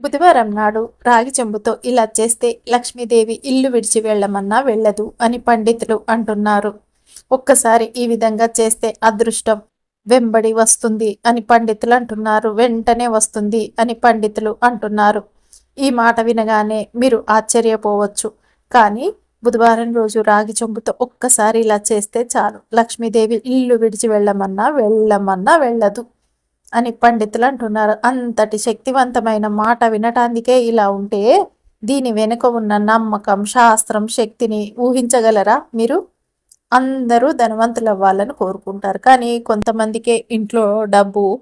బుధవారం నాడు రాగి చెంబుతో ఇలా చేస్తే లక్ష్మీదేవి ఇల్లు విడిచి వెళ్ళమన్నా వెళ్ళదు అని పండితులు అంటున్నారు. ఒక్కసారి ఈ విధంగా చేస్తే అదృష్టం వెంబడి వస్తుంది అని పండితులు అంటున్నారు. వెంటనే వస్తుంది అని పండితులు అంటున్నారు. ఈ మాట వినగానే మీరు ఆశ్చర్యపోవచ్చు. కానీ బుధవారం రోజు రాగి చెంబుతో ఒక్కసారి ఇలా చేస్తే చాలు. లక్ష్మీదేవి ఇల్లు విడిచి వెళ్ళమన్నా వెళ్ళమన్నా వెళ్ళదు. అని పండితులు అంటున్నారు. అంతటి శక్తివంతమైన మాట వినటానికే ఇలా ఉంటే దీని వెనుక ఉన్న నమ్మకం శాస్త్రం శక్తిని ఊహించగలరా మీరు? అందరూ ధనవంతులు అవ్వాలని కోరుకుంటారు. కానీ కొంతమందికే ఇంట్లో డబ్బు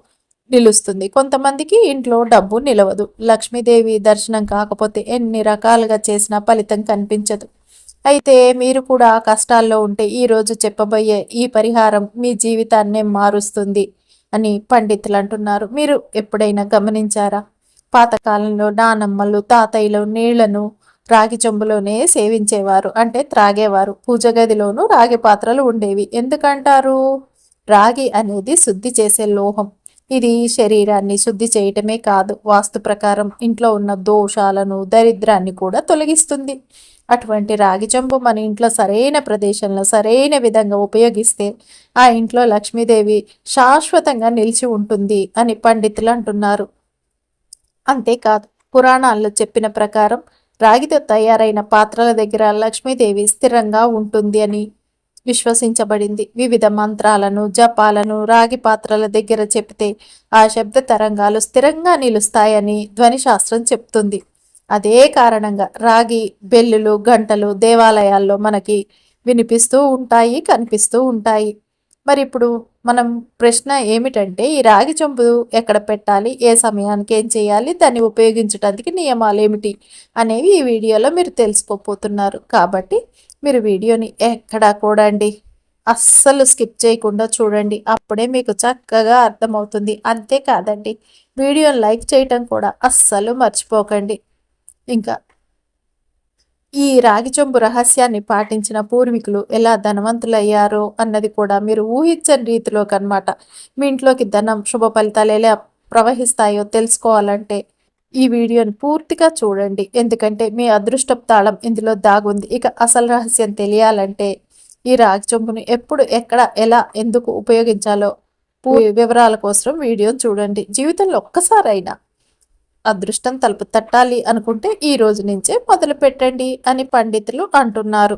నిలుస్తుంది. కొంతమందికి ఇంట్లో డబ్బు నిలవదు. లక్ష్మీదేవి దర్శనం కాకపోతే ఎన్ని రకాలుగా చేసినా ఫలితం కనిపించదు. అయితే మీరు కూడా కష్టాల్లో ఉంటే ఈరోజు చెప్పబోయే ఈ పరిహారం మీ జీవితాన్నే మారుస్తుంది. అని పండితులు అంటున్నారు మీరు ఎప్పుడైనా గమనించారా? పాతకాలంలో నానమ్మలు తాతయ్యలు నీళ్ళను రాగి చెంబులోనే సేవించేవారు. అంటే త్రాగేవారు. పూజ గదిలోనూ రాగి పాత్రలు ఉండేవి. ఎందుకంటారు? రాగి అనేది శుద్ధి చేసే లోహం. ఇది శరీరాన్ని శుద్ధి చేయటమే కాదు వాస్తు ప్రకారం ఇంట్లో ఉన్న దోషాలను దరిద్రాన్ని కూడా తొలగిస్తుంది. అటువంటి రాగి చెంబు మన ఇంట్లో సరైన ప్రదేశంలో సరైన విధంగా ఉపయోగిస్తే ఆ ఇంట్లో లక్ష్మీదేవి శాశ్వతంగా నిలిచి ఉంటుంది అని పండితులు అంటున్నారు. అంతేకాదు పురాణాల్లో చెప్పిన ప్రకారం రాగితో తయారైన పాత్రల దగ్గర లక్ష్మీదేవి స్థిరంగా ఉంటుంది అని విశ్వసించబడింది. వివిధ మంత్రాలను జపాలను రాగి పాత్రల దగ్గర చెప్తే ఆ శబ్ద తరంగాలు స్థిరంగా నిలుస్తాయని ధ్వనిశాస్త్రం చెప్తుంది. అదే కారణంగా రాగి బెల్లులు గంటలు దేవాలయాల్లో మనకి వినిపిస్తూ ఉంటాయి కనిపిస్తూ ఉంటాయి. మరి ఇప్పుడు మనం ప్రశ్న ఏమిటంటే ఈ రాగి చెంబు ఎక్కడ పెట్టాలి ఏ సమయానికి ఏం చేయాలి దాన్ని ఉపయోగించడానికి నియమాలు ఏమిటి అనేవి ఈ వీడియోలో మీరు తెలుసుకోపోతున్నారు కాబట్టి మీరు వీడియోని ఎక్కడా కూడా అండి అస్సలు స్కిప్ చేయకుండా చూడండి. అప్పుడే మీకు చక్కగా అర్థమవుతుంది. అంతేకాదండి వీడియోని లైక్ చేయటం కూడా అస్సలు మర్చిపోకండి. ఇంకా ఈ రాగి చెంబు రహస్యాన్ని పాటించిన పూర్వీకులు ఎలా ధనవంతులయ్యారో అన్నది కూడా మీరు ఊహించని రీతిలో కనమాట మీ ఇంట్లోకి ధనం శుభ ఫలితాలు ఎలా ప్రవహిస్తాయో తెలుసుకోవాలంటే ఈ వీడియోని పూర్తిగా చూడండి. ఎందుకంటే మీ అదృష్టపు తాళం ఇందులో దాగుంది. ఇక అసలు రహస్యం తెలియాలంటే ఈ రాగి చెంబును ఎప్పుడు ఎక్కడ ఎలా ఎందుకు ఉపయోగించాలో వివరాల కోసం వీడియో చూడండి. జీవితంలో ఒక్కసారైనా అదృష్టం తలుపు తట్టాలి అనుకుంటే ఈ రోజు నుంచే మొదలు పెట్టండి అని పండితులు అంటున్నారు.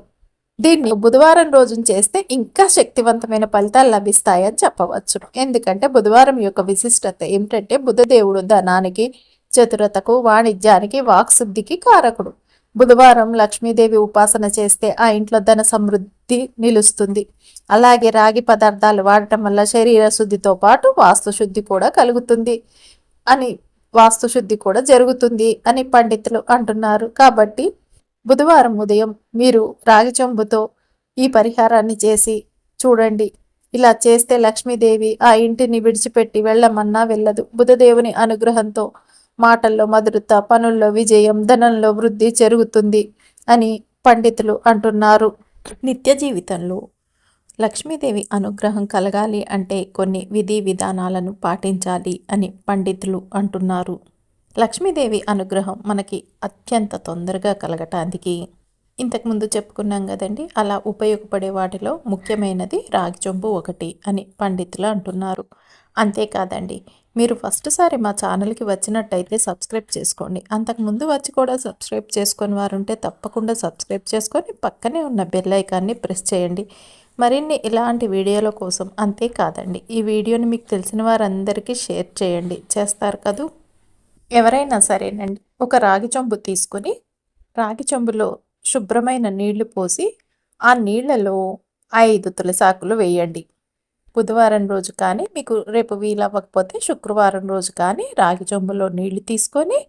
దీన్ని బుధవారం రోజున చేస్తే ఇంకా శక్తివంతమైన ఫలితాలు లభిస్తాయని చెప్పవచ్చు. ఎందుకంటే బుధవారం యొక్క విశిష్టత ఏమిటంటే బుధదేవుడు ధనానికి చతురతకు వాణిజ్యానికి వాక్శుద్ధికి కారకుడు. బుధవారం లక్ష్మీదేవి ఉపాసన చేస్తే ఆ ఇంట్లో ధన సమృద్ధి నిలుస్తుంది. అలాగే రాగి పదార్థాలు వాడటం వల్ల శరీర శుద్ధితో పాటు వాస్తు శుద్ధి కూడా కలుగుతుంది అని వాస్తుశుద్ధి కూడా జరుగుతుంది అని పండితులు అంటున్నారు. కాబట్టి బుధవారం ఉదయం మీరు రాగి చెంబుతో ఈ పరిహారాన్ని చేసి చూడండి. ఇలా చేస్తే లక్ష్మీదేవి ఆ ఇంటిని విడిచిపెట్టి వెళ్ళమన్నా వెళ్ళదు. బుధదేవుని అనుగ్రహంతో మాటల్లో మధురత పనుల్లో విజయం ధనంలో వృద్ధి జరుగుతుంది అని పండితులు అంటున్నారు. నిత్య జీవితంలో లక్ష్మీదేవి అనుగ్రహం కలగాలి అంటే కొన్ని విధి విధానాలను పాటించాలి అని పండితులు అంటున్నారు. లక్ష్మీదేవి అనుగ్రహం మనకి అత్యంత తొందరగా కలగటానికి ఇంతకుముందు చెప్పుకున్నాం కదండి అలా ఉపయోగపడే వాటిలో ముఖ్యమైనది రాగి చొంబు ఒకటి అని పండితులు అంటున్నారు. అంతేకాదండి మీరు ఫస్ట్ సారి మా ఛానల్కి వచ్చినట్టయితే సబ్స్క్రైబ్ చేసుకోండి. అంతకుముందు వచ్చి కూడా సబ్స్క్రైబ్ చేసుకొని వారు ఉంటే తప్పకుండా సబ్స్క్రైబ్ చేసుకొని పక్కనే ఉన్న బెల్ ఐకాన్ని ప్రెస్ చేయండి. మరిన్ని ఇలాంటి వీడియోల కోసం అంతేకాదండి ఈ వీడియోని మీకు తెలిసిన వారందరికీ షేర్ చేయండి. చేస్తారు కదూ? ఎవరైనా సరేనండి. ఒక రాగి చెంబు తీసుకొని రాగి చెంబులో శుభ్రమైన నీళ్ళు పోసి ఆ నీళ్ళలో ఐదు తులసాకులు వేయండి. బుధవారం రోజు కానీ మీకు రేపు వీలవ్వకపోతే శుక్రవారం రోజు కానీ రాగి చెంబులో నీళ్ళు తీసుకొని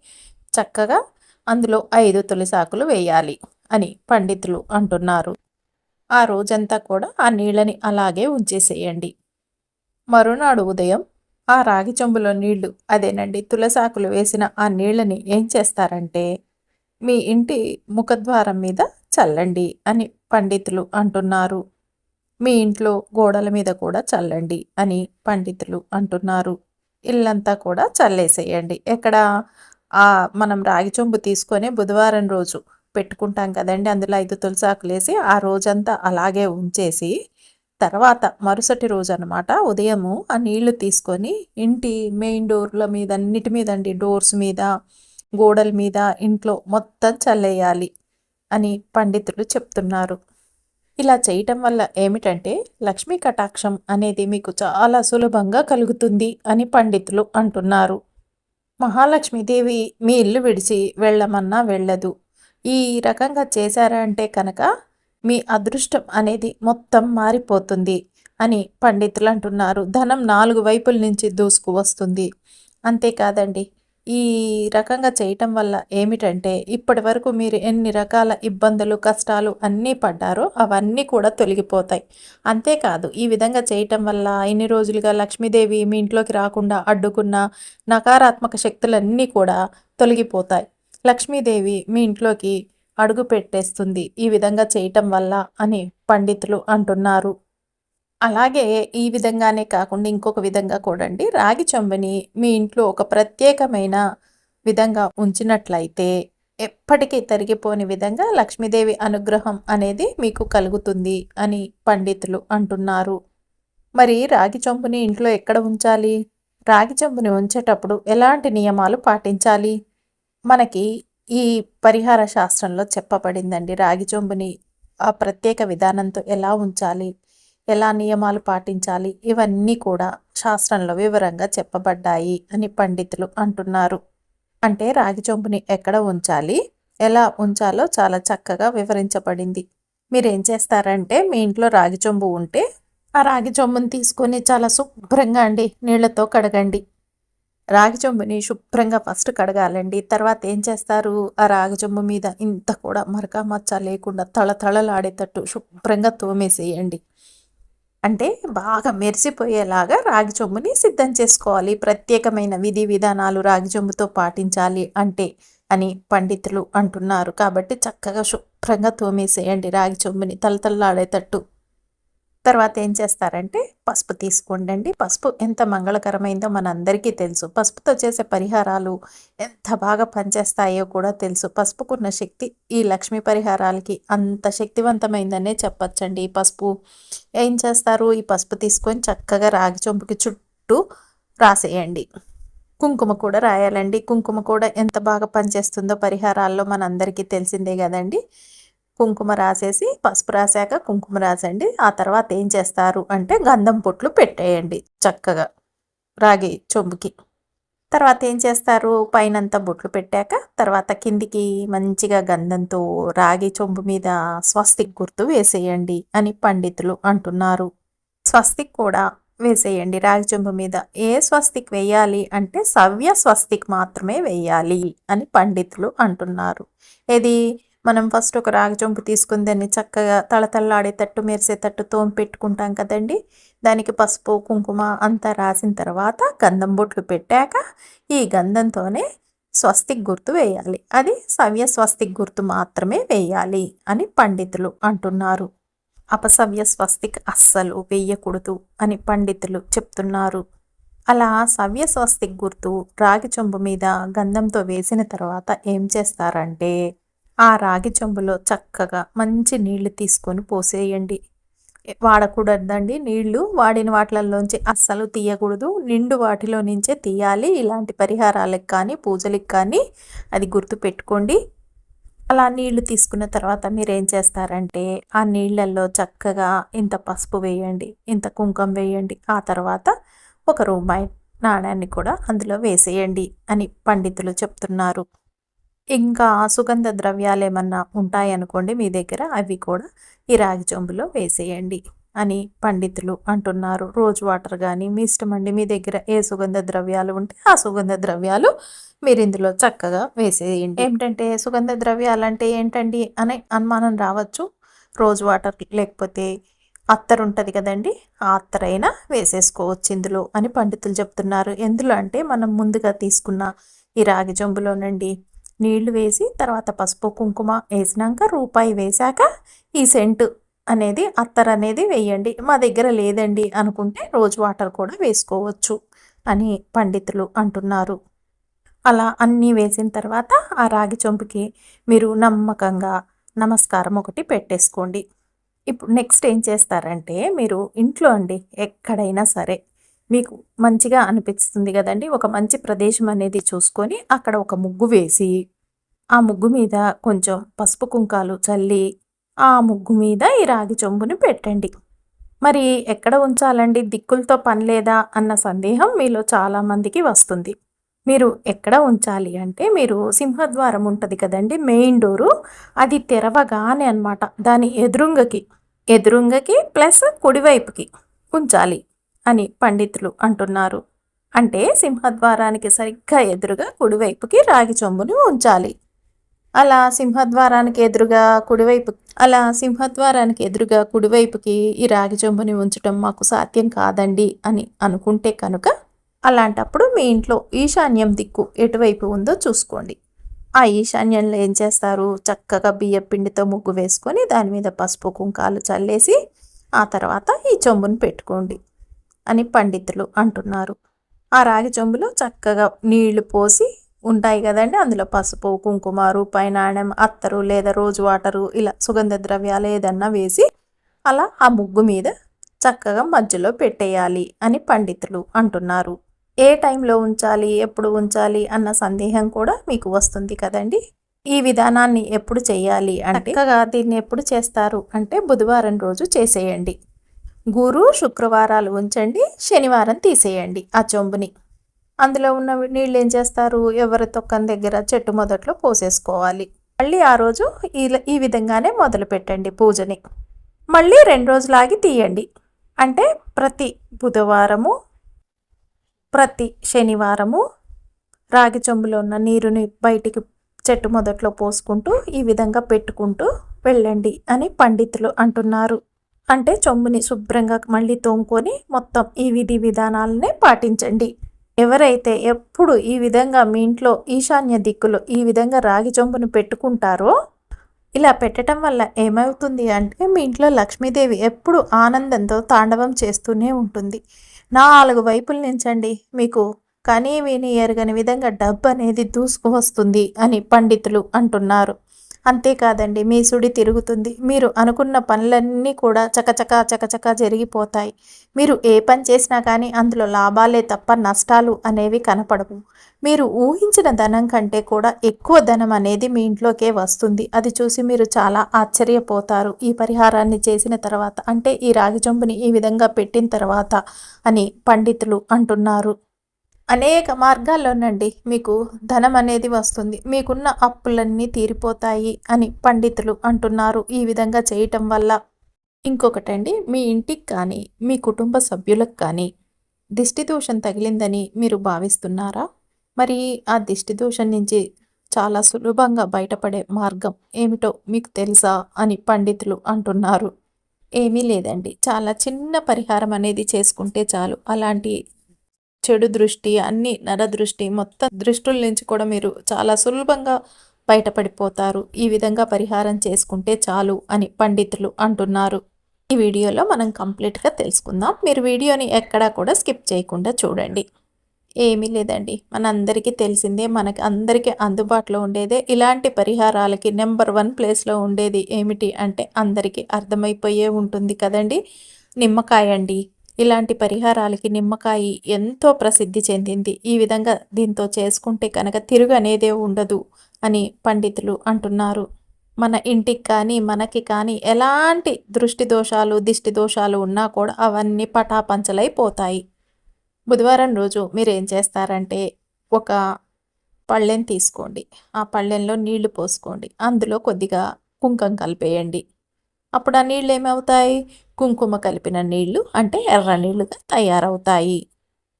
చక్కగా అందులో ఐదు తులసాకులు వేయాలి అని పండితులు అంటున్నారు. ఆ రోజంతా కూడా ఆ నీళ్ళని అలాగే ఉంచేసేయండి. మరునాడు ఉదయం ఆ రాగి చెంబులో నీళ్ళు అదేనండి తులసాకులు వేసిన ఆ నీళ్ళని ఏం చేస్తారంటే మీ ఇంటి ముఖద్వారం మీద చల్లండి అని పండితులు అంటున్నారు. మీ ఇంట్లో గోడల మీద కూడా చల్లండి అని పండితులు అంటున్నారు. ఇల్లంతా కూడా చల్లేసేయండి. ఎక్కడ ఆ మనం రాగి చెంబు తీసుకొని బుధవారం రోజు పెట్టుకుంటాం కదండి. అందులో ఐదు తులసాకులు వేసి ఆ రోజంతా అలాగే ఉంచేసి తర్వాత మరుసటి రోజు అనమాట ఉదయము ఆ నీళ్ళు తీసుకొని ఇంటి మెయిన్ డోర్ల మీద అన్నిటి మీద అండి. డోర్స్ మీద గోడల మీద ఇంట్లో మొత్తం చల్లేయాలి అని పండితులు చెప్తున్నారు. ఇలా చేయటం వల్ల ఏమిటంటే లక్ష్మీ కటాక్షం అనేది మీకు చాలా సులభంగా కలుగుతుంది అని పండితులు అంటున్నారు. మహాలక్ష్మీదేవి మీ ఇల్లు విడిచి వెళ్ళమన్నా వెళ్ళదు. ఈ రకంగా చేశారంటే కనుక మీ అదృష్టం అనేది మొత్తం మారిపోతుంది అని పండితులు అంటున్నారు. ధనం నాలుగు వైపుల నుంచి దూసుకు వస్తుంది. అంతేకాదండి ఈ రకంగా చేయటం వల్ల ఏమిటంటే ఇప్పటి వరకు మీరు ఎన్ని రకాల ఇబ్బందులు కష్టాలు అన్నీ పడ్డారో అవన్నీ కూడా తొలగిపోతాయి. అంతేకాదు ఈ విధంగా చేయటం వల్ల ఇన్ని రోజులుగా లక్ష్మీదేవి మీ ఇంట్లోకి రాకుండా అడ్డుకున్న నకారాత్మక శక్తులన్నీ కూడా తొలగిపోతాయి. లక్ష్మీదేవి మీ ఇంట్లోకి అడుగు పెట్టేస్తుంది. ఈ విధంగా చేయటం వల్ల అని పండితులు అంటున్నారు. అలాగే ఈ విధంగానే కాకుండా ఇంకొక విధంగా కూడండి రాగి చెంబుని మీ ఇంట్లో ఒక ప్రత్యేకమైన విధంగా ఉంచినట్లయితే ఎప్పటికీ తరిగిపోని విధంగా లక్ష్మీదేవి అనుగ్రహం అనేది మీకు కలుగుతుంది అని పండితులు అంటున్నారు. మరి రాగి చెంబుని ఇంట్లో ఎక్కడ ఉంచాలి? రాగి చెంబుని ఉంచేటప్పుడు ఎలాంటి నియమాలు పాటించాలి? మనకి ఈ పరిహార శాస్త్రంలో చెప్పబడిందండి. రాగిచొంబుని ఆ ప్రత్యేక విధానంతో ఎలా ఉంచాలి? ఎలా నియమాలు పాటించాలి? ఇవన్నీ కూడా శాస్త్రంలో వివరంగా చెప్పబడ్డాయి అని పండితులు అంటున్నారు. అంటే రాగి చొంపుని ఎక్కడ ఉంచాలి? ఎలా ఉంచాలో చాలా చక్కగా వివరించబడింది. మీరు ఏం చేస్తారంటే మీ ఇంట్లో రాగి చొంబు ఉంటే ఆ రాగి చొంబుని తీసుకొని చాలా శుభ్రంగా అండి నీళ్ళతో కడగండి. రాగి శుభ్రంగా ఫస్ట్ కడగాలండి. తర్వాత ఏం చేస్తారు? ఆ రాగిచొంబ మీద ఇంత కూడా మరక మచ్చ లేకుండా తళతళలాడేటట్టు శుభ్రంగా తోమేసేయండి. అంటే బాగా మెరిసిపోయేలాగా రాగి సిద్ధం చేసుకోవాలి. ప్రత్యేకమైన విధి విధానాలు రాగి చొమ్ముతో పాటించాలి అంటే అని పండితులు అంటున్నారు. కాబట్టి చక్కగా శుభ్రంగా తోమేసేయండి రాగి చొమ్ముని తలతల్లాడేటట్టు తర్వాత ఏం చేస్తారంటే పసుపు తీసుకోండి పసుపు ఎంత మంగళకరమైందో మనందరికీ తెలుసు. పసుపుతో చేసే పరిహారాలు ఎంత బాగా పనిచేస్తాయో కూడా తెలుసు. పసుపుకున్న శక్తి ఈ లక్ష్మీ పరిహారాలకి అంత శక్తివంతమైందనే చెప్పచ్చండి. ఈ పసుపు ఏం చేస్తారు? ఈ పసుపు తీసుకొని చక్కగా రాగి చొంపుకి చుట్టూ రాసేయండి. కుంకుమ కూడా రాయాలండి. కుంకుమ కూడా ఎంత బాగా పనిచేస్తుందో పరిహారాల్లో మనందరికీ తెలిసిందే కదండి. కుంకుమ రాసేసి పసుపు రాసాక కుంకుమ రాసండి. ఆ తర్వాత ఏం చేస్తారు అంటే గంధం పొట్లు పెట్టేయండి చక్కగా రాగి చెంబుకి. తర్వాత ఏం చేస్తారు? పైనంతా బొట్లు పెట్టాక తర్వాత కిందికి మంచిగా గంధంతో రాగి చెంబు మీద స్వస్తిక్ గుర్తు వేసేయండి అని పండితులు అంటున్నారు. స్వస్తిక్ కూడా వేసేయండి. రాగి చెంబు మీద ఏ స్వస్తిక్ వేయాలి అంటే సవ్య స్వస్తిక్ మాత్రమే వేయాలి అని పండితులు అంటున్నారు. ఇది మనం ఫస్ట్ ఒక రాగి చొంపు తీసుకుని దాన్ని చక్కగా తళతళలాడేటట్టు మెరిసేటట్టు తోమి పెట్టుకుంటాం కదండి. దానికి పసుపు కుంకుమ అంతా రాసిన తర్వాత గంధం బొట్లు పెట్టాక ఈ గంధంతోనే స్వస్తిక్ గుర్తు వేయాలి. అది సవ్య స్వస్తిక్ గుర్తు మాత్రమే వేయాలి అని పండితులు అంటున్నారు. అపసవ్య స్వస్తిక్ అస్సలు వేయకూడదు అని పండితులు చెప్తున్నారు. అలా సవ్య స్వస్తిక్ గుర్తు రాగి చెంబు మీద గంధంతో వేసిన తర్వాత ఏం చేస్తారంటే ఆ రాగి చెంబులో చక్కగా మంచి నీళ్ళు తీసుకొని పోసేయండి. వాడకూడదండి నీళ్ళు. వాడిన వాటిలలోంచి అస్సలు తీయకూడదు. నిండు వాటిలో నుంచే తీయాలి. ఇలాంటి పరిహారాలకు కానీ పూజలకు కానీ అది గుర్తు పెట్టుకోండి అలా నీళ్ళు తీసుకున్న తర్వాత మీరు ఏం చేస్తారంటే ఆ నీళ్ళల్లో చక్కగా ఇంత పసుపు వేయండి ఇంత కుంకుమ వేయండి. ఆ తర్వాత ఒక రూపాయి నాణ్యాన్ని కూడా అందులో వేసేయండి అని పండితులు చెప్తున్నారు. ఇంకా సుగంధ ద్రవ్యాలు ఏమన్నా ఉంటాయనుకోండి మీ దగ్గర అవి కూడా ఈ రాగి చెంబులో వేసేయండి అని పండితులు అంటున్నారు. రోజు వాటర్ కానీ మీ ఇష్టం అండి మీ దగ్గర ఏ సుగంధ ద్రవ్యాలు ఉంటే ఆ సుగంధ ద్రవ్యాలు మీరు ఇందులో చక్కగా వేసేయండి. ఏంటంటే సుగంధ ద్రవ్యాలు అంటే ఏంటండి అనే అనుమానం రావచ్చు. రోజు వాటర్ లేకపోతే అత్తరు ఉంటుంది కదండి ఆ అత్తరైనా వేసేసుకోవచ్చు ఇందులో అని పండితులు చెప్తున్నారు. ఎందులో అంటే మనం ముందుగా తీసుకున్న ఈ రాగి జంబులోనండి నీళ్ళు వేసి తర్వాత పసుపు కుంకుమ వేసినాక రూపాయి వేశాక ఈ సెంటు అనేది అత్తర్ అనేది వేయండి. మా దగ్గర లేదండి అనుకుంటే రోజ్ వాటర్ కూడా వేసుకోవచ్చు అని పండితులు అంటున్నారు. అలా అన్నీ వేసిన తర్వాత ఆ రాగి చొంపుకి మీరు నమ్మకంగా నమస్కారం ఒకటి పెట్టేసుకోండి. ఇప్పుడు నెక్స్ట్ ఏం చేస్తారంటే మీరు ఇంట్లో అండి ఎక్కడైనా సరే మీకు మంచిగా అనిపిస్తుంది కదండి. ఒక మంచి ప్రదేశం అనేది చూసుకొని అక్కడ ఒక ముగ్గు వేసి ఆ ముగ్గు మీద కొంచెం పసుపు కుంకాలు చల్లి ఆ ముగ్గు మీద ఈ రాగి చెంబుని పెట్టండి. మరి ఎక్కడ ఉంచాలండి? దిక్కులతో పని లేదా? అన్న సందేహం మీలో చాలామందికి వస్తుంది. మీరు ఎక్కడ ఉంచాలి అంటే మీరు సింహద్వారం ఉంటుంది కదండి మెయిన్ డోరు. అది తెరవగానే అనమాట దాని ఎదురుంగకి ఎదురుంగకి ప్లస్ కుడివైపుకి ఉంచాలి. అని పండితులు అంటున్నారు. అంటే సింహద్వారానికి సరిగ్గా ఎదురుగా కుడివైపుకి రాగి చెంబుని ఉంచాలి. అలా సింహద్వారానికి ఎదురుగా కుడివైపు అలా సింహద్వారానికి ఎదురుగా కుడివైపుకి ఈ రాగి చొంబుని ఉంచడం మాకు సాధ్యం కాదండి అని అనుకుంటే కనుక అలాంటప్పుడు మీ ఇంట్లో ఈశాన్యం దిక్కు ఎటువైపు ఉందో చూసుకోండి. ఆ ఈశాన్యంలో ఏం చేస్తారు? చక్కగా బియ్య పిండితో ముగ్గు వేసుకొని దాని మీద పసుపు కుంకాలు చల్లేసి ఆ తర్వాత ఈ చెంబుని పెట్టుకోండి. అని పండితులు అంటున్నారు. ఆ రాగి చెంబులో చక్కగా నీళ్ళు పోసి ఉంటాయి కదండి. అందులో పసుపు కుంకుమ రూపాయి నాణ్యం అత్తరు లేదా రోజు వాటరు ఇలా సుగంధ ద్రవ్యాలు ఏదన్నా వేసి అలా ఆ ముగ్గు మీద చక్కగా మధ్యలో పెట్టేయాలి అని పండితులు అంటున్నారు. ఏ టైంలో ఉంచాలి ఎప్పుడు ఉంచాలి అన్న సందేహం కూడా మీకు వస్తుంది కదండి. ఈ విధానాన్ని ఎప్పుడు చేయాలి అంటే దీన్ని ఎప్పుడు చేస్తారు అంటే బుధవారం రోజు చేసేయండి. గురు శుక్రవారాలు ఉంచండి శనివారం తీసేయండి ఆ చెంబుని. అందులో ఉన్న నీళ్ళు ఏం చేస్తారు? ఎవరి తొక్కని దగ్గర చెట్టు మొదట్లో పోసేసుకోవాలి. మళ్ళీ ఆ రోజు ఈ ఈ విధంగానే మొదలు పెట్టండి పూజని. మళ్ళీ రెండు రోజులాగి తీయండి. అంటే ప్రతి బుధవారము ప్రతి శనివారము రాగి చెంబులో ఉన్న నీరుని బయటికి చెట్టు మొదట్లో పోసుకుంటూ ఈ విధంగా పెట్టుకుంటూ వెళ్ళండి అని పండితులు అంటున్నారు. అంటే చెంబుని శుభ్రంగా మళ్ళీ తోముకొని మొత్తం ఈ విధి విధానాలనే పాటించండి. ఎవరైతే ఎప్పుడు ఈ విధంగా మీ ఇంట్లో ఈశాన్య దిక్కులో ఈ విధంగా రాగి చెంబును పెట్టుకుంటారో ఇలా పెట్టడం వల్ల ఏమవుతుంది అంటే మీ ఇంట్లో లక్ష్మీదేవి ఎప్పుడు ఆనందంతో తాండవం చేస్తూనే ఉంటుంది. నాలుగు వైపుల నుంచండి మీకు కనీ విని ఎరగని విధంగా డబ్బు అనేది దూసుకు వస్తుంది అని పండితులు అంటున్నారు. అంతేకాదండి మీ సుడి తిరుగుతుంది. మీరు అనుకున్న పనులన్నీ కూడా చకచక చకచక జరిగిపోతాయి. మీరు ఏ పని చేసినా కానీ అందులో లాభాలే తప్ప నష్టాలు అనేవి కనపడవు. మీరు ఊహించిన ధనం కంటే కూడా ఎక్కువ ధనం అనేది మీ ఇంట్లోకే వస్తుంది. అది చూసి మీరు చాలా ఆశ్చర్యపోతారు. ఈ పరిహారాన్ని చేసిన తర్వాత అంటే ఈ రాగి చొంపుని ఈ విధంగా పెట్టిన తర్వాత అని పండితులు అంటున్నారు. అనేక మార్గాల్లోనండి మీకు ధనం అనేది వస్తుంది. మీకున్న అప్పులన్నీ తీరిపోతాయి అని పండితులు అంటున్నారు ఈ విధంగా చేయటం వల్ల. ఇంకొకటండి మీ ఇంటికి కానీ మీ కుటుంబ సభ్యులకు కానీ దిష్టి దోషం తగిలిందని మీరు భావిస్తున్నారా? మరి ఆ దిష్టి దోషం నుంచి చాలా సులభంగా బయటపడే మార్గం ఏమిటో మీకు తెలుసా అని పండితులు అంటున్నారు. ఏమీ లేదండి. చాలా చిన్న పరిహారం అనేది చేసుకుంటే చాలు. అలాంటి చెడు దృష్టి అన్ని నరదృష్టి మొత్తం దృష్టుల నుంచి కూడా మీరు చాలా సులభంగా బయటపడిపోతారు. ఈ విధంగా పరిహారం చేసుకుంటే చాలు అని పండితులు అంటున్నారు. ఈ వీడియోలో మనం కంప్లీట్గా తెలుసుకుందాం. మీరు వీడియోని ఎక్కడా కూడా స్కిప్ చేయకుండా చూడండి. ఏమీ లేదండి. మన అందరికీ తెలిసిందే మనకి అందరికీ అందుబాటులో ఉండేదే. ఇలాంటి పరిహారాలకి నెంబర్ వన్ ప్లేస్లో ఉండేది ఏమిటి అంటే అందరికీ అర్థమైపోయే ఉంటుంది కదండి. నిమ్మకాయ అండి ఇలాంటి పరిహారాలకి నిమ్మకాయ ఎంతో ప్రసిద్ధి చెందింది. ఈ విధంగా దీంతో చేసుకుంటే కనుక తిరుగు అనేదే ఉండదు అని పండితులు అంటున్నారు. మన ఇంటికి కానీ మనకి కానీ ఎలాంటి దృష్టి దోషాలు దిష్టి దోషాలు ఉన్నా కూడా అవన్నీ పటాపంచలైపోతాయి. బుధవారం రోజు మీరు ఏం చేస్తారంటే ఒక పళ్ళెం తీసుకోండి. ఆ పళ్ళెంలో నీళ్ళు పోసుకోండి. అందులో కొద్దిగా కుంకం కలిపేయండి. అప్పుడు ఆ నీళ్ళు ఏమవుతాయి? కుంకుమ కలిపిన నీళ్ళు అంటే ఎర్ర నీళ్ళుగా తయారవుతాయి.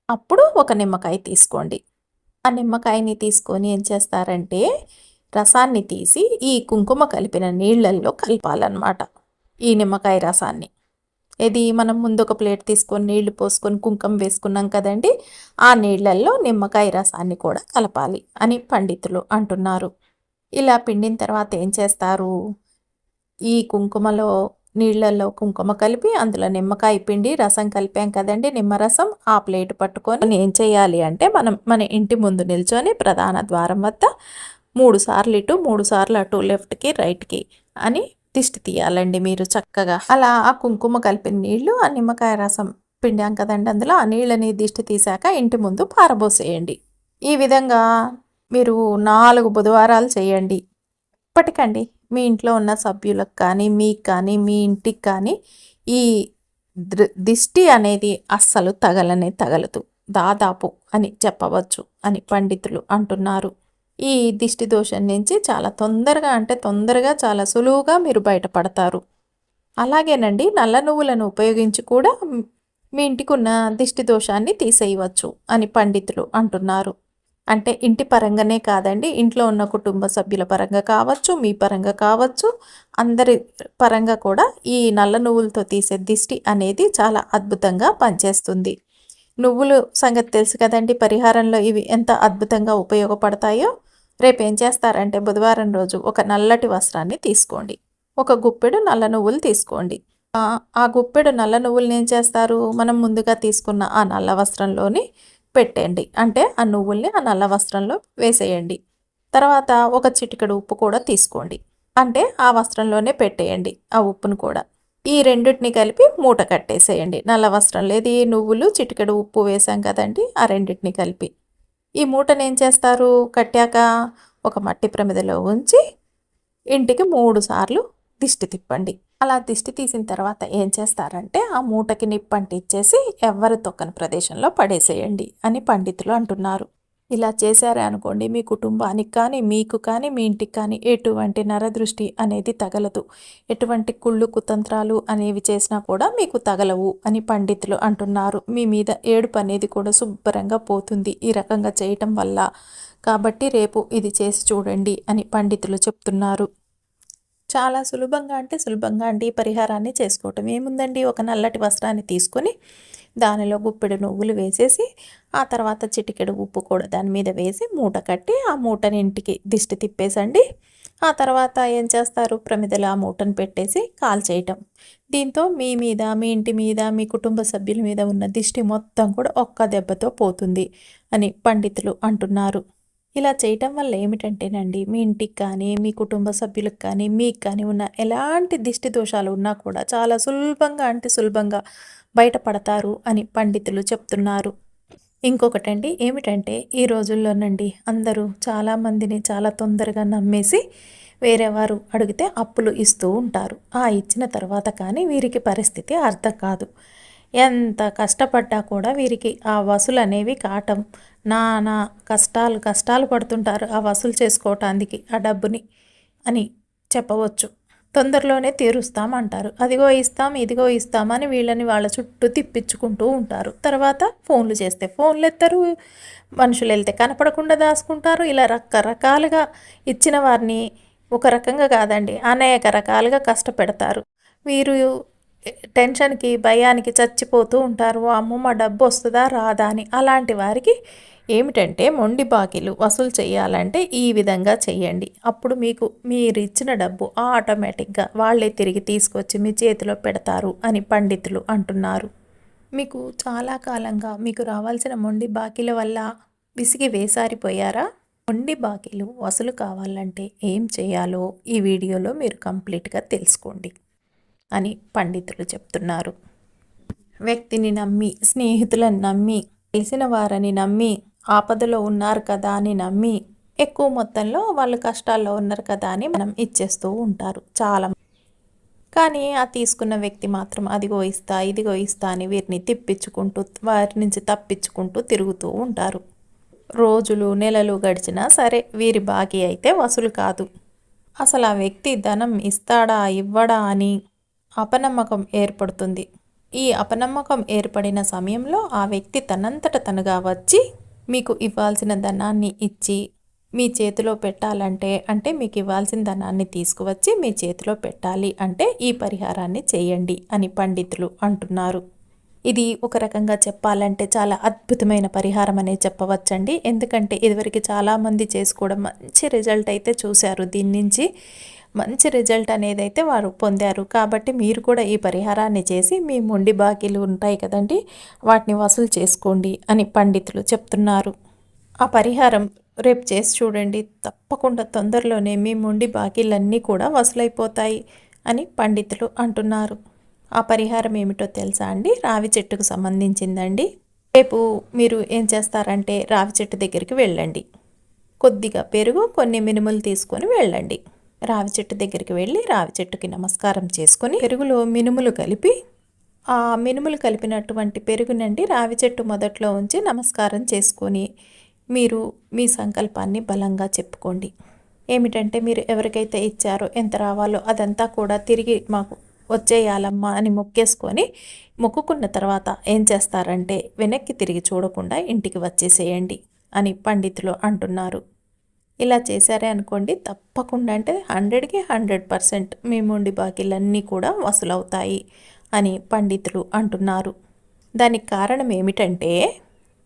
అప్పుడు ఒక నిమ్మకాయ తీసుకోండి. ఆ నిమ్మకాయని తీసుకొని ఏం చేస్తారంటే రసాన్ని తీసి ఈ కుంకుమ కలిపిన నీళ్ళల్లో కలపాలన్నమాట. ఈ నిమ్మకాయ రసాన్ని. ఇది మనం ముందు ఒక ప్లేట్ తీసుకొని నీళ్ళు పోసుకొని కుంకుమ వేసుకున్నాం కదండి ఆ నీళ్ళల్లో నిమ్మకాయ రసాన్ని కూడా కలపాలి అని పండితులు అంటున్నారు. ఇలా పిండిన తర్వాత ఏం చేస్తారు? ఈ కుంకుమలో నీళ్ళల్లో కుంకుమ కలిపి అందులో నిమ్మకాయ పిండి రసం కలిపాం కదండి. నిమ్మరసం ఆ ప్లేట్ పట్టుకొని ఏం చేయాలి అంటే మనం మన ఇంటి ముందు నిల్చొని ప్రధాన ద్వారం వద్ద మూడు సార్లు ఇటు మూడు సార్లు అటు లెఫ్ట్కి రైట్కి అని దిష్టి తీయాలండి మీరు చక్కగా. అలా ఆ కుంకుమ కలిపిన నీళ్ళు ఆ నిమ్మకాయ రసం పిండాం కదండి అందులో ఆ నీళ్ళని దిష్టి తీసాక ఇంటి ముందు పారబోసేయండి. ఈ విధంగా మీరు నాలుగు బుధవారాలు చేయండి. ఇప్పటికండి. మీ ఇంట్లో ఉన్న సభ్యులకు కానీ మీకు కానీ మీ ఇంటికి కానీ ఈ దిష్టి అనేది అస్సలు తగలనే తగలదు. దాదాపు అని చెప్పవచ్చు అని పండితులు అంటున్నారు. ఈ దిష్టి దోషం నుంచి చాలా తొందరగా అంటే తొందరగా చాలా సులువుగా మీరు బయటపడతారు. అలాగేనండి నల్ల నువ్వులను ఉపయోగించి కూడా మీ ఇంటికి ఉన్న దిష్టి దోషాన్ని తీసేయవచ్చు అని పండితులు అంటున్నారు. అంటే ఇంటి పరంగానే కాదండి. ఇంట్లో ఉన్న కుటుంబ సభ్యుల పరంగా కావచ్చు మీ పరంగా కావచ్చు అందరి పరంగా కూడా ఈ నల్ల నువ్వులతో తీసే దిష్టి అనేది చాలా అద్భుతంగా పనిచేస్తుంది. నువ్వులు సంగతి తెలుసు కదండి పరిహారంలో ఇవి ఎంత అద్భుతంగా ఉపయోగపడతాయో. రేపు ఏం చేస్తారంటే బుధవారం రోజు ఒక నల్లటి వస్త్రాన్ని తీసుకోండి. ఒక గుప్పెడు నల్ల నువ్వులు తీసుకోండి. ఆ గుప్పెడు నల్ల నువ్వులు ఏం చేస్తారు? మనం ముందుగా తీసుకున్న ఆ నల్ల వస్త్రంలోని పెట్టండి అంటే ఆ నువ్వుల్ని ఆ నల్ల వస్త్రంలో వేసేయండి. తర్వాత ఒక చిటికెడు ఉప్పు కూడా తీసుకోండి. అంటే ఆ వస్త్రంలోనే పెట్టేయండి ఆ ఉప్పును కూడా. ఈ రెండింటిని కలిపి మూట కట్టేసేయండి. నల్ల వస్త్రం లేదు నువ్వులు చిటికెడు ఉప్పు వేసాం కదండి ఆ రెండింటిని కలిపి. ఈ మూటను ఏం చేస్తారు? కట్టాక ఒక మట్టి ప్రమిదలో ఉంచి ఇంటికి మూడు సార్లు దిష్టి తిప్పండి. అలా దిష్టి తీసిన తర్వాత ఏం చేస్తారంటే ఆ మూటకి నిప్పంటిచ్చేసి ఎవ్వరు తొక్కని ప్రదేశంలో పడేసేయండి అని పండితులు అంటున్నారు. ఇలా చేశారే అనుకోండి మీ కుటుంబానికి కానీ మీకు కానీ మీ ఇంటికి కానీ ఎటువంటి నరదృష్టి అనేది తగలదు. ఎటువంటి కుళ్ళు కుతంత్రాలు అనేవి చేసినా కూడా మీకు తగలవు అని పండితులు అంటున్నారు. మీ మీద ఏడుపు అనేది కూడా శుభ్రంగా పోతుంది ఈ రకంగా చేయటం వల్ల. కాబట్టి రేపు ఇది చేసి చూడండి అని పండితులు చెప్తున్నారు. చాలా సులభంగా అంటే సులభంగా అండి పరిహారాన్ని చేసుకోవటం. ఏముందండి? ఒక నల్లటి వస్త్రాన్ని తీసుకొని దానిలో గుప్పెడు నువ్వులు వేసేసి ఆ తర్వాత చిటికెడు ఉప్పు కూడా దాని మీద వేసి మూట కట్టి ఆ మూటని ఇంటికి దిష్టి తిప్పేసండి. ఆ తర్వాత ఏం చేస్తారు? ప్రమిదలు ఆ మూటను పెట్టేసి కాల్ చేయటం దీంతో మీ మీద మీ ఇంటి మీద మీ కుటుంబ సభ్యుల మీద ఉన్న దిష్టి మొత్తం కూడా ఒక్క దెబ్బతో పోతుంది అని పండితులు అంటున్నారు. ఇలా చేయటం వల్ల ఏమిటంటేనండి మీ ఇంటికి కానీ మీ కుటుంబ సభ్యులకు కానీ మీకు కానీ ఉన్న ఎలాంటి దిష్టి దోషాలు ఉన్నా కూడా చాలా సులభంగా అంటే సులభంగా బయటపడతారు అని పండితులు చెప్తున్నారు. ఇంకొకటండి ఏమిటంటే ఈ రోజుల్లోనండి అందరూ చాలామందిని చాలా తొందరగా నమ్మేసి వేరే వారు అడిగితే అప్పులు ఇస్తూ ఉంటారు. ఆ ఇచ్చిన తర్వాత కానీ వీరికి పరిస్థితి అర్థం కాదు. ఎంత కష్టపడ్డా కూడా వీరికి ఆ వసూలు అనేవి కాటం. నానా కష్టాలు కష్టాలు పడుతుంటారు ఆ వసూలు చేసుకోవటానికి ఆ డబ్బుని అని చెప్పవచ్చు. తొందరలోనే తీరుస్తామంటారు. అదిగో ఇస్తాం ఇదిగో ఇస్తామని వీళ్ళని వాళ్ళ చుట్టూ తిప్పించుకుంటూ ఉంటారు. తర్వాత ఫోన్లు చేస్తే ఫోన్లు ఎత్తారు మనుషులు వెళ్తే కనపడకుండా దాచుకుంటారు. ఇలా రకరకాలుగా ఇచ్చిన వారిని ఒక రకంగా కాదండి అనేక రకాలుగా కష్టపెడతారు. వీరు టెన్షన్కి భయానికి చచ్చిపోతూ ఉంటారు. అమ్మ మా డబ్బు వస్తుందా రాదా అని. అలాంటి వారికి ఏమిటంటే మొండి బాకీలు వసూలు చేయాలంటే ఈ విధంగా చేయండి. అప్పుడు మీకు మీరు ఇచ్చిన డబ్బు ఆటోమేటిక్గా వాళ్ళే తిరిగి తీసుకొచ్చి మీ చేతిలో పెడతారు అని పండితులు అంటున్నారు. మీకు చాలా కాలంగా మీకు రావాల్సిన మొండి బాకీల వల్ల విసిగి వేసారిపోయారా? మొండి బాకీలు వసూలు కావాలంటే ఏం చేయాలో ఈ వీడియోలో మీరు కంప్లీట్గా తెలుసుకోండి. అని పండితులు చెప్తున్నారు. వ్యక్తిని నమ్మి స్నేహితులను నమ్మి తెలిసిన వారని నమ్మి ఆపదలో ఉన్నారు కదా అని నమ్మి ఎక్కువ మొత్తంలో వాళ్ళు కష్టాల్లో ఉన్నారు కదా అని మనం ఇచ్చేస్తూ ఉంటారు చాలా కానీ ఆ తీసుకున్న వ్యక్తి మాత్రం అదిగో ఇస్తా ఇదిగో ఇస్తా అని వీరిని తిప్పించుకుంటూ వారి నుంచి తప్పించుకుంటూ తిరుగుతూ ఉంటారు. రోజులు నెలలు గడిచినా సరే వీరి బాకీ అయితే వసూలు కాదు. అసలు ఆ వ్యక్తి ధనం ఇస్తాడా ఇవ్వడా అని అపనమ్మకం ఏర్పడుతుంది. ఈ అపనమ్మకం ఏర్పడిన సమయంలో ఆ వ్యక్తి తనంతట తనుగా వచ్చి మీకు ఇవ్వాల్సిన ధనాన్ని ఇచ్చి మీ చేతిలో పెట్టాలంటే అంటే మీకు ఇవ్వాల్సిన ధనాన్ని తీసుకువచ్చి మీ చేతిలో పెట్టాలి అంటే ఈ పరిహారాన్ని చేయండి అని పండితులు అంటున్నారు. ఇది ఒక రకంగా చెప్పాలంటే చాలా అద్భుతమైన పరిహారం అనే చెప్పవచ్చండి. ఎందుకంటే ఇదివరకు చాలామంది చేసుకోవడం మంచి రిజల్ట్ అయితే చూశారు దీని నుంచి. మంచి రిజల్ట్ అనేది అయితే వారు పొందారు. కాబట్టి మీరు కూడా ఈ పరిహారాన్ని చేసి మీ మొండి బాకీలు ఉంటాయి కదండి వాటిని వసూలు చేసుకోండి అని పండితులు చెప్తున్నారు. ఆ పరిహారం రేపు చేసి చూడండి తప్పకుండా తొందరలోనే మీ మొండి బాకీలన్నీ కూడా వసూలైపోతాయి అని పండితులు అంటున్నారు. ఆ పరిహారం ఏమిటో తెలుసా అండి? రావి చెట్టుకు సంబంధించిందండి. రేపు మీరు ఏం చేస్తారంటే రావి చెట్టు దగ్గరికి వెళ్ళండి. కొద్దిగా పెరుగు కొన్ని మినుములు తీసుకొని వెళ్ళండి. రావి చెట్టు దగ్గరికి వెళ్ళి రావి చెట్టుకి నమస్కారం చేసుకొని పెరుగులో మినుములు కలిపి ఆ మినుములు కలిపినటువంటి పెరుగునండి రావి చెట్టు మొదట్లో ఉంచి నమస్కారం చేసుకొని మీరు మీ సంకల్పాన్ని బలంగా చెప్పుకోండి. ఏమిటంటే మీరు ఎవరికైతే ఇచ్చారో ఎంత రావాలో అదంతా కూడా తిరిగి మాకు వచ్చేయాలమ్మా అని మొక్కేసుకొని మొక్కుకున్న తర్వాత ఏం చేస్తారంటే వెనక్కి తిరిగి చూడకుండా ఇంటికి వచ్చేసేయండి అని పండితులు అంటున్నారు. ఇలా చేశారే అనుకోండి తప్పకుండా అంటే హండ్రెడ్కి హండ్రెడ్ పర్సెంట్ మీ మొండి బాకీలన్నీ కూడా వసూలవుతాయి అని పండితులు అంటున్నారు. దానికి కారణం ఏమిటంటే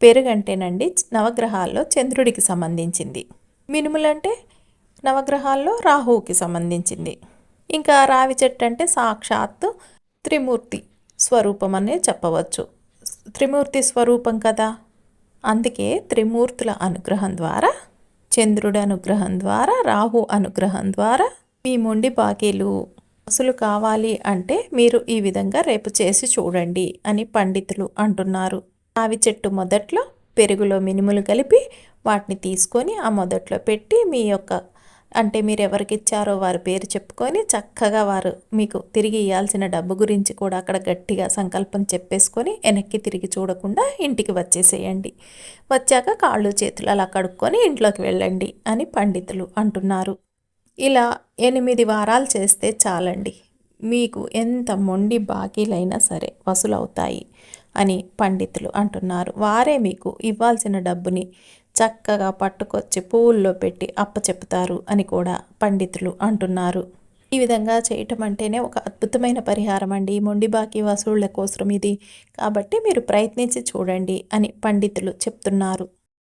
పెరుగంటేనండి నవగ్రహాల్లో చంద్రుడికి సంబంధించింది. మినుములంటే నవగ్రహాల్లో రాహువుకి సంబంధించింది. ఇంకా రావి చెట్టు అంటే సాక్షాత్తు త్రిమూర్తి స్వరూపం అనే చెప్పవచ్చు. త్రిమూర్తి స్వరూపం కదా! అందుకే త్రిమూర్తుల అనుగ్రహం ద్వారా చంద్రుడి అనుగ్రహం ద్వారా రాహు అనుగ్రహం ద్వారా మీ మొండి బాకీలు అసలు కావాలి అంటే మీరు ఈ విధంగా రేపు చేసి చూడండి అని పండితులు అంటున్నారు. ఆవి చెట్టు మొదట్లో పెరుగులో మినుములు కలిపి వాటిని తీసుకొని ఆ మొదట్లో పెట్టి మీ యొక్క అంటే మీరు ఎవరికి ఇచ్చారో వారి పేరు చెప్పుకొని చక్కగా వారు మీకు తిరిగి ఇవ్వాల్సిన డబ్బు గురించి కూడా అక్కడ గట్టిగా సంకల్పం చెప్పేసుకొని వెనక్కి తిరిగి చూడకుండా ఇంటికి వచ్చేసేయండి. వచ్చాక కాళ్ళు చేతులు అలా కడుక్కొని ఇంట్లోకి వెళ్ళండి అని పండితులు అంటున్నారు. ఇలా ఎనిమిది వారాలు చేస్తే చాలండి. మీకు ఎంత మొండి బాకీలైనా సరే వసూలవుతాయి అని పండితులు అంటున్నారు. వారే మీకు ఇవ్వాల్సిన డబ్బుని చక్కగా పట్టుకొచ్చి పువ్వుల్లో పెట్టి అప్పచెప్పుతారు అని కూడా పండితులు అంటున్నారు. ఈ విధంగా చేయటం అంటేనే ఒక అద్భుతమైన పరిహారం అండి. మొండి బాకీ వసూళ్ళ కోసం ఇది. కాబట్టి మీరు ప్రయత్నించి చూడండి అని పండితులు చెప్తున్నారు.